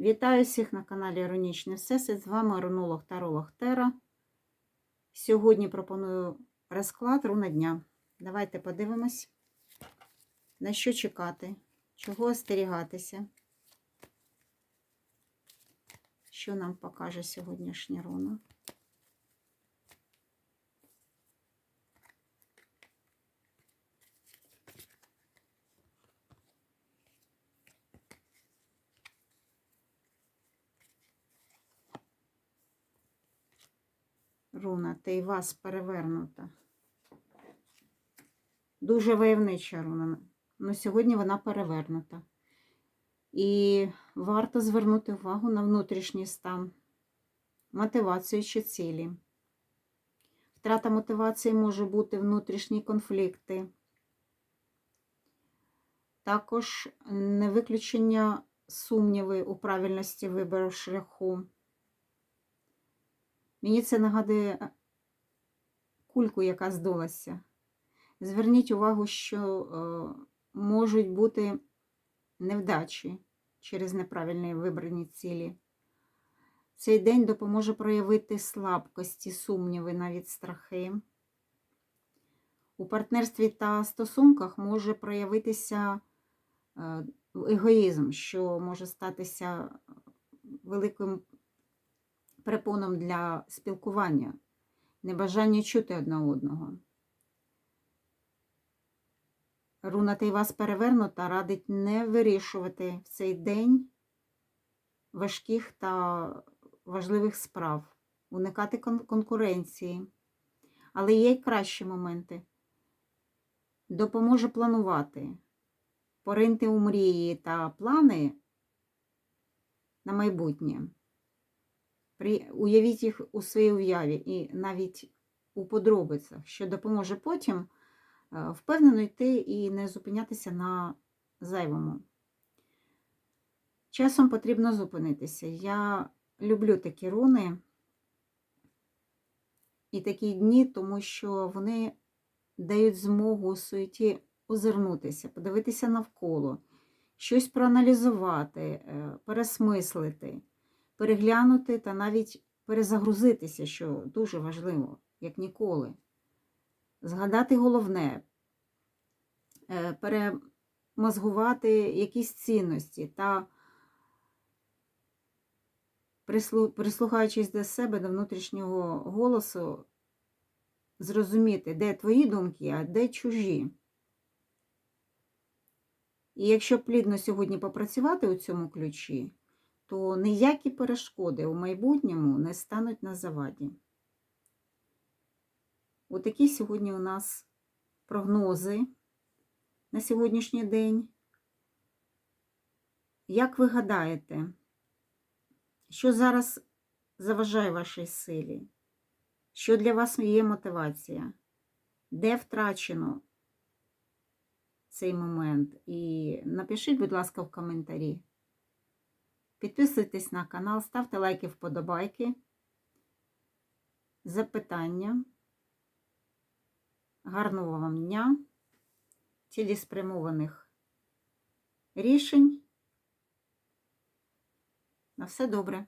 Вітаю всіх на каналі Іронічний Всесвіт. З вами рунолог Таролог Тера. Сьогодні пропоную розклад руна дня. Давайте подивимось, на що чекати, чого остерігатися. Що нам покаже сьогоднішня руна? Руна, та й вас перевернута. Дуже войовнича руна. але сьогодні вона перевернута. І варто звернути увагу на внутрішній стан, мотивацію чи цілі. Втрата мотивації може бути внутрішні конфлікти. Також не виключення сумніви у правильності вибору шляху. Мені це нагадує е, кульку, яка здулася. Зверніть увагу, що е, можуть бути невдачі через неправильні вибрані цілі. Цей день допоможе проявити слабкості, сумніви, навіть страхи. У партнерстві та стосунках може проявитися е, егоїзм, що може статися великим препоном для спілкування, небажання чути одне одного. Руна вас перевернута радить не вирішувати в цей день важких та важливих справ, уникати кон конкуренції. Але є й кращі моменти. Допоможе планувати, поринти у мрії та плани на майбутнє. Уявіть їх у своїй уяві і навіть у подробицях, що допоможе потім е, впевнено йти і не зупинятися на зайвому. Часом потрібно зупинитися. Я люблю такі руни і такі дні, тому що вони дають змогу у суеті озирнутися, подивитися навколо, щось проаналізувати, е, пересмислити переглянути та навіть перезагрузитися, що дуже важливо, як ніколи. Згадати головне, е, перемозгувати якісь цінності та, прислухаючись до себе, до внутрішнього голосу, зрозуміти, де твої думки, а де чужі. І якщо плідно сьогодні попрацювати у цьому ключі, то ніякі перешкоди у майбутньому не стануть на заваді. Отакі сьогодні у нас прогнози на сьогоднішній день. Як ви гадаєте, що зараз заважає вашій силі? Що для вас є мотивація? Де втрачено цей момент? І напишіть, будь ласка, в коментарі. Підписуйтесь на канал, ставте лайки, вподобайки, запитання. Гарного вам дня, цілеспрямованих рішень. На все добре.